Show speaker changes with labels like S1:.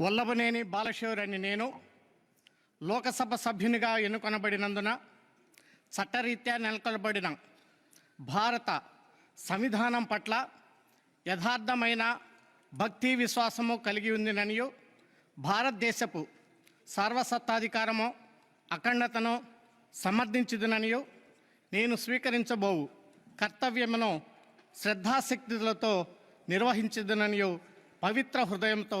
S1: వల్లభనేని బాలశివర్ అని నేను లోకసభ సభ్యునిగా ఎన్నుకొనబడినందున చట్టరీత్యా నెలకొల్పబడిన భారత సంవిధానం పట్ల యథార్థమైన భక్తి విశ్వాసము కలిగి ఉందిననియు భారతదేశపు సార్వసత్తాధికారము అఖండతను సమర్థించుదుననియు నేను స్వీకరించబోవు కర్తవ్యమును శ్రద్ధాశక్తులతో నిర్వహించదుననియు పవిత్ర హృదయంతో